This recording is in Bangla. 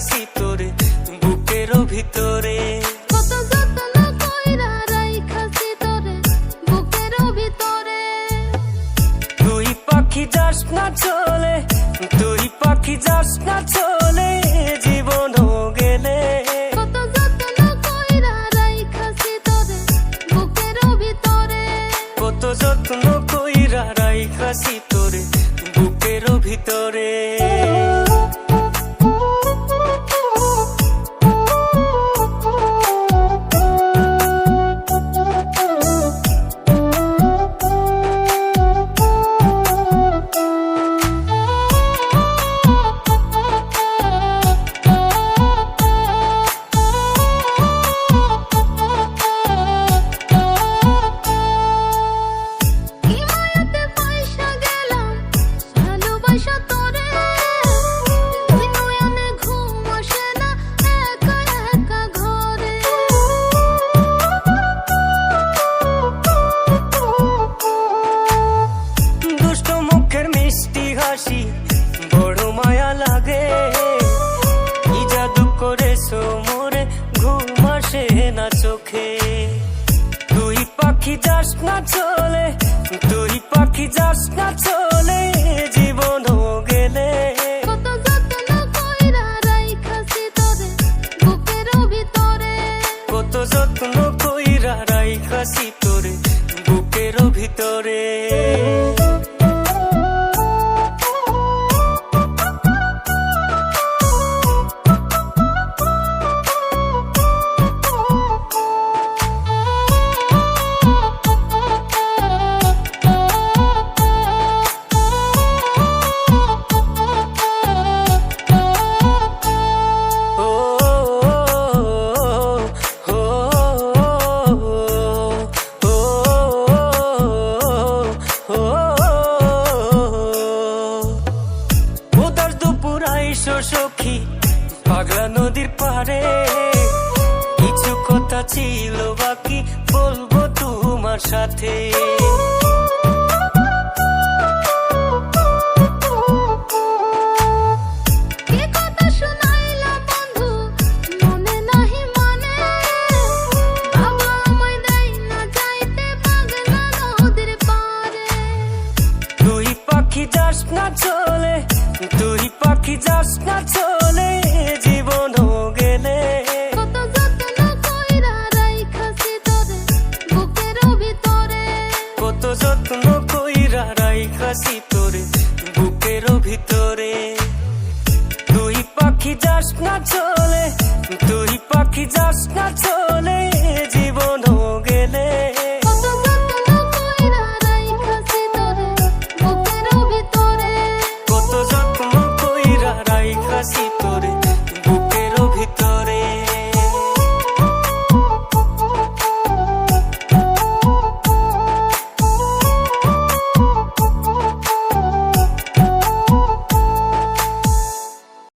রাইখাছি তোরে বুকের ভিতরে। কত যত্ন কইরা রাইখাছি তোরে বুকের ভিতরে। তুই পাখি যাস না চলে তুই পাখি যাস না চলে জীবন গেলে। কত যত্ন কইরা রাইখাছি তোরে বুকের ভিতরে। কত যত্ন কইরা রাইখাছি তোরে বুকের ভিতরে। পাখি যাস না চলে তুই পাখি যাস না চলে জীবন গেলে। কত যত্ন কইরা রাইখাছি তোরে বুকের ভিতরে। কত যত্ন কইরা রাইখাছি তোরে বুকের ভিতরে। আইসো সখী পাগলা নদীর পারে কিছু কথা ছিল বাকি বলব তোমার সাথে। না চলে জীবন গেলে। কত যত্ন কইরা রাইখাছি তোরে বুকের ভিতরে। কত যত্ন কইরা রাইখাছি তোরে বুকের ভিতরে। তুই পাখি যাস না চলে তুই পাখি যাস না চলে।